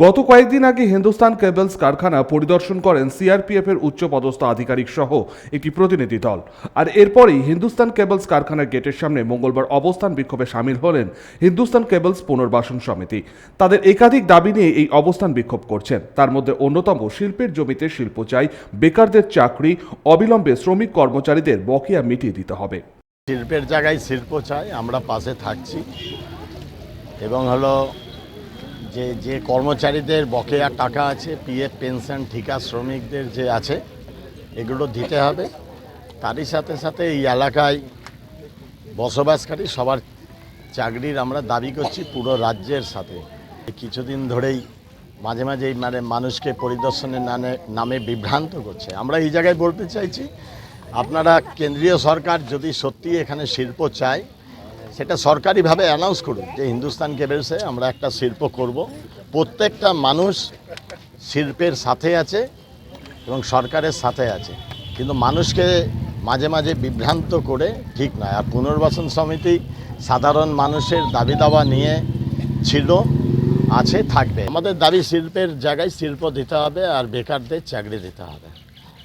গত কয়েকদিন আগে হিন্দুস্তান কেবলস কারখানা পরিদর্শন করেন সিআরপিএফ এর উচ্চপদস্থ আধিকারিক সহ একটি প্রতিনিধি দল। আর এরপরেই হিন্দুস্তান কেবলস কারখানার গেটের সামনে মঙ্গলবার অবস্থান বিক্ষোভে সামিল হলেন হিন্দুস্তান কেবলস পুনর্বাসন সমিতি। তাদের একাধিক দাবি নিয়ে এই অবস্থান বিক্ষোভ করছেন। তার মধ্যে অন্যতম শিল্পের জমিতে শিল্প চাই, বেকারদের চাকরি, অবিলম্বে শ্রমিক কর্মচারীদের বকেয়া মিটিয়ে দিতে হবে। শিল্পের জায়গায় শিল্প চাই, আমরা পাশে থাকছি। এবং হলো যে যে কর্মচারীদের বকেয়া টাকা আছে, পিএফ, পেনশন, ঠিকা শ্রমিকদের যে আছে, এগুলো দিতে হবে। তারই সাথে সাথে এই এলাকায় বসবাসকারী সবার চাকরির আমরা দাবি করছি পুরো রাজ্যের সাথে। কিছুদিন ধরেই মাঝে মাঝে মানে মানুষকে পরিদর্শনের নামে নামে বিভ্রান্ত করছে। আমরা এই জায়গায় বলতে চাইছি, আপনারা কেন্দ্রীয় সরকার যদি সত্যি এখানে শিল্প চায় সেটা সরকারিভাবে অ্যানাউন্স করুন যে হিন্দুস্তান কেবলসে আমরা একটা শিল্প করব। প্রত্যেকটা মানুষ শিল্পের সাথে আছে এবং সরকারের সাথে আছে। কিন্তু মানুষকে মাঝে মাঝে বিভ্রান্ত করে ঠিক নয়। আর পুনর্বাসন সমিতি সাধারণ মানুষের দাবি দাওয়া নিয়ে ছিল, আছে, থাকবে। আমাদের দাবি শিল্পের জায়গায় শিল্প দিতে হবে আর বেকারদের চাকরি দিতে হবে।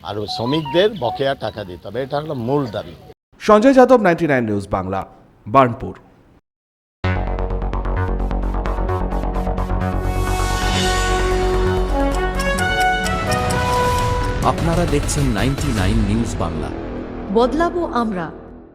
আর শ্রমিকদের বকেয়া টাকা দিতে হবে। এটা হলো মূল দাবি। Sanjay Yadav ninety news Bangla. Burnpur. আপনারা দেখছেন নাইনটি নিউজ বাংলা। বদলাবো আমরা।